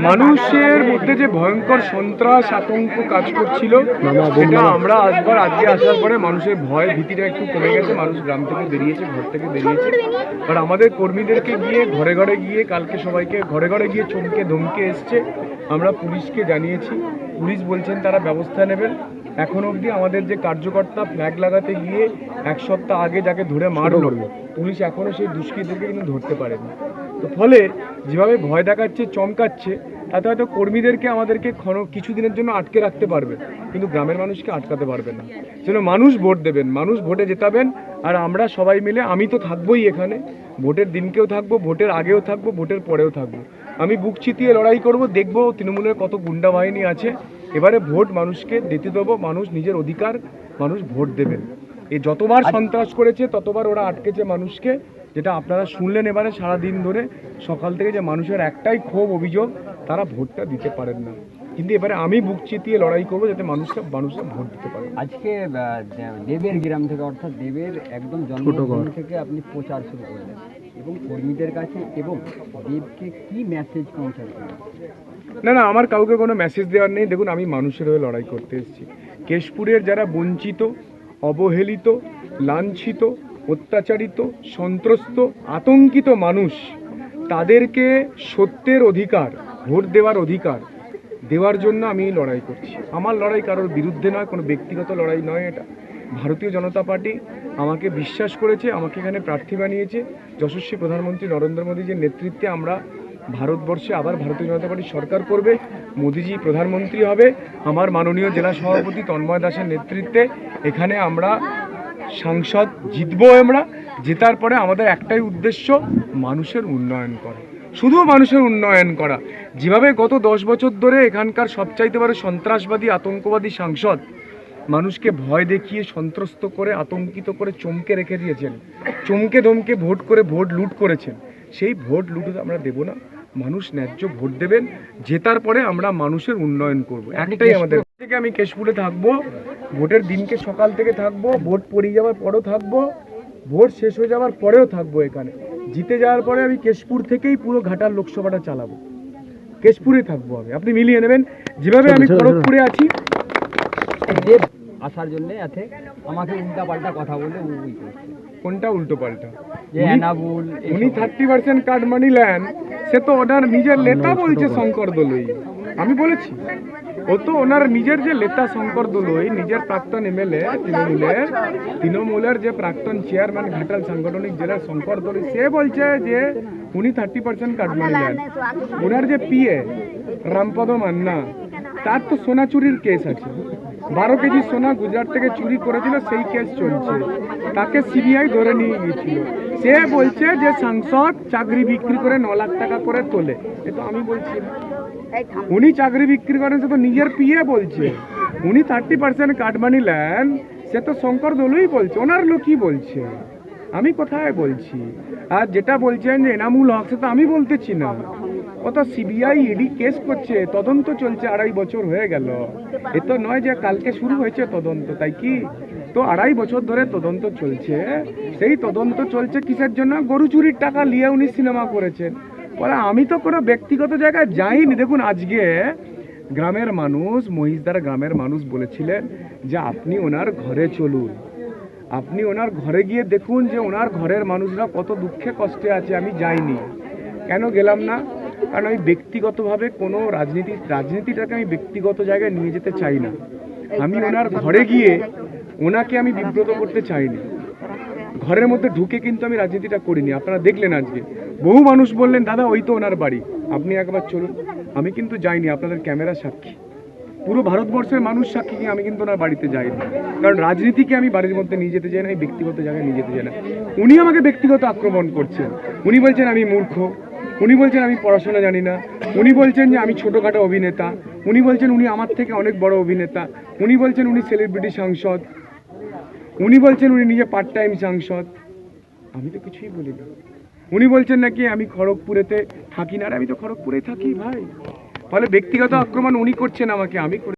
মানুষের মধ্যে যে ভয়ঙ্কর সন্ত্রাস আতঙ্ক কাজ করছিল সেটা আমরা আসবার আজকে আসার পরে মানুষের ভয় ভীতিটা একটু কমে গেছে মানুষ গ্রাম থেকে বেরিয়েছে ঘর থেকে বেরিয়েছে। আর আমাদের কর্মীদেরকে গিয়ে ঘরে ঘরে গিয়ে কালকে সবাইকে ঘরে ঘরে গিয়ে চমকে ধমকে এসছে। আমরা পুলিশকে জানিয়েছি। পুলিশ বলছেন তারা ব্যবস্থা নেবেন। এখন অবধি আমাদের যে কার্যকর্তা ফ্ল্যাগ লাগাতে গিয়ে এক সপ্তাহ আগে যাকে ধরে মারলো পুলিশ এখনও সেই দুষ্কৃতীকে কিন্তু ধরতে পারেনি। তো ফলে যেভাবে ভয় দেখাচ্ছে চমকাচ্ছে তাতে হয়তো কর্মীদেরকে আমাদেরকে ক্ষণ কিছুদিনের জন্য আটকে রাখতে পারবে কিন্তু গ্রামের মানুষকে আটকাতে পারবে না। যেন মানুষ ভোট দেবেন মানুষ ভোটে জেতাবেন আর আমরা সবাই মিলে আমি তো থাকবোই এখানে ভোটের দিনকেও থাকব ভোটের আগেও থাকব ভোটের পরেও থাকব। আমি বুক চিতিয়ে লড়াই করব দেখব তৃণমূলের কত গুন্ডা বাহিনী আছে এবারে ভোট মানুষকে দিতে দেবো মানুষ নিজের অধিকার মানুষ ভোট দেবেন। এ যতবার সন্ত্রাস করেছে ততবার ওরা আটকেছে মানুষকে যেটা আপনারা শুনলেন এবারে সারা দিন ধরে সকাল থেকে যে মানুষের একটাই ক্ষোভ অভিযোগ তারা ভোটটা দিতে পারেন না। কিন্তু এবারে আমি বুক চিতিয়ে লড়াই করব যাতে মানুষরা মানুষরা ভোট দিতে পারে। আজকে দেবের গ্রাম থেকে অর্থাৎ দেবের একদম জন্মভূমি থেকে আপনি প্রচার শুরু করলেন এবং কর্মীদের কাছে এবং দেবকে কি মেসেজ পৌঁছাবে না না আমার কাউকে কোনো মেসেজ দেওয়ার নেই। দেখুন আমি মানুষের হয়ে লড়াই করতে এসেছি। কেশপুরের যারা বঞ্চিত অবহেলিত লাঞ্ছিত অত্যাচারিত সন্ত্রস্ত আতঙ্কিত মানুষ তাদেরকে সত্যের অধিকার ভোট দেওয়ার অধিকার দেওয়ার জন্য আমি লড়াই করছি। আমার লড়াই কারোর বিরুদ্ধে নয়, কোনো ব্যক্তিগত লড়াই নয় এটা। ভারতীয় জনতা পার্টি আমাকে বিশ্বাস করেছে, আমাকে এখানে প্রার্থী বানিয়েছে। যশস্বী প্রধানমন্ত্রী নরেন্দ্র মোদীজির নেতৃত্বে আমরা ভারতবর্ষে আবার ভারতীয় জনতা পার্টি সরকার করবে। মোদিজি প্রধানমন্ত্রী হবে। আমার মাননীয় জেলা সভাপতি তন্ময় দাসের নেতৃত্বে এখানে আমরা সাংসদ জিতবো আমরা। জেতার পরে আমাদের একটাই উদ্দেশ্য মানুষের উন্নয়ন করা। শুধু মানুষের উন্নয়ন করা। যেভাবে গত দশ বছর ধরে এখানকার সবচাইতে বড় সন্ত্রাসবাদী আতঙ্কবাদী সাংসদ মানুষকে ভয় দেখিয়ে সন্ত্রস্ত করে আতঙ্কিত করে চমকে রেখে দিয়েছেন। চমকে ধমকে ভোট করে ভোট লুট করেছেন। সেই ভোট লুট আমরা দেব না। মানুষ ন্যায্য ভোট দেবেন। জেতার পরে আমরা মানুষের উন্নয়ন করব। একটাই আমাদের থেকে আমি কেশপুরে থাকব। ভোটের দিনকে সকাল থেকে থাকব। ভোট পড়িয়ে যাওয়ার পরও থাকব। ভোট শেষ হয়ে যাওয়ার পরেও থাকব এখানে। জিতে যাওয়ার পরে আমি কেশপুর থেকেই পুরো ঘাটার লোকসভাটা চালাবো। কেশপুরে থাকব আমি। আপনি মিলিয়ে নেবেন। যেভাবে আমি খড়গপুরে আছি। আসার জন্য এতে আমাকে উল্টা পাল্টা কথা বলে কোনটা উল্টো পাল্টা উনি থার্টি পার্সেন্ট কার্ড মানি নেন সে তো ওনার নিজের নেতা বলছে শঙ্কর দলুই। আমি বলেছি। ও তো ওনার নিজের যে নেতা শঙ্কর দলুই নিজের প্রাক্তন এমএলএ তৃণমূলের তৃণমূলের যে প্রাক্তন চেয়ারম্যান ঘাটাল সাংগঠনিক জেলার শঙ্কর দলুই সে বলছে যে উনি থার্টি পার্সেন্ট নেন ওনার যে পিএ রামপদ মান্না তার তো সোনা চুরির কেস আছে। বারো কেজি সোনা গুজরাট থেকে চুরি করেছিল সেই কেস চলছে। তাকে সিবিআই ধরে নিয়ে গিয়েছিল। সে বলছে যে সাংসদ চাকরি বিক্রি করে ন লাখ টাকা করে তোলে। এ তো আমি বলছি। উনি চাকরি বিক্রি করেন, সে তো নিজের পিয়ে বলছে। উনি থার্টি পার্সেন্ট কাটমানি নেন, সে তো শঙ্কর দলুই বলছে। ওনার লোকই বলছে? আমি কোথায় বলছি? আর যেটা বলছেন যে এনামুল হক, সে তো আমি বলতেছি না। ও তো সিবিআই ইডি কেস করছে, তদন্ত চলছে, আড়াই বছর হয়ে গেল। এ তো নয় যে কালকে শুরু হয়েছে তদন্ত, তাই কি? তো আড়াই বছর ধরে তদন্ত চলছে। সেই তদন্ত চলছে কিসের জন্য? গরু চুরির টাকা নিয়ে উনি সিনেমা করেছেন। বলে, আমি তো কোনো ব্যক্তিগত জায়গায় যাইনি। দেখুন, আজকে গ্রামের মানুষ মহিষদার গ্রামের মানুষ বলেছিলেন যে, আপনি ওনার ঘরে চলুন। আপনি ওনার ঘরে গিয়ে দেখুন যে, ওনার ঘরের মানুষরা কত দুঃখে কষ্টে আছে, আমি যাইনি। কেন গেলাম না? কারণ আমি ব্যক্তিগতভাবে কোনো রাজনীতি, রাজনীতিটাকে আমি ব্যক্তিগত জায়গায় নিয়ে যেতে চাই না। আমি ওনার ঘরে গিয়ে ওনাকে আমি বিব্রত করতে চাইনি। ঘরের মধ্যে ঢুকে কিন্তু আমি রাজনীতিটা করিনি। আপনারা দেখলেন আজকে। বহু মানুষ বললেন, দাদা, ওই তো ওনার বাড়ি। আপনি একবার চলুন। আমি কিন্তু যাইনি, আপনাদের ক্যামেরা সাক্ষী। পুরো ভারতবর্ষের মানুষ সাক্ষী আমি কিন্তু ওনার বাড়িতে যাইনি। কারণ রাজনীতিকে আমি বাড়ির মধ্যে নিয়ে যেতে চাই না এই ব্যক্তিগত জায়গায় নিয়ে যেতে চাই না। উনি আমাকে ব্যক্তিগত আক্রমণ করছেন। উনি বলছেন, আমি মূর্খ। উনি বলছেন, আমি পড়াশোনা জানি না। উনি বলছেন যে, আমি ছোটোখাটো অভিনেতা। উনি বলছেন, উনি আমার থেকে অনেক বড় অভিনেতা। উনি বলছেন, উনি সেলিব্রিটি সাংসদ। উনি বলছেন, উনি নিজে পার্ট টাইম সাংসদ। আমি তো কিছুই বলি না উনি বলছেন নাকি আমি খড়গপুরেতে থাকি না। আর আমি তো খড়গপুরে থাকি ভাই। ফলে ব্যক্তিগত আক্রমণ উনি করছেন আমাকে, আমি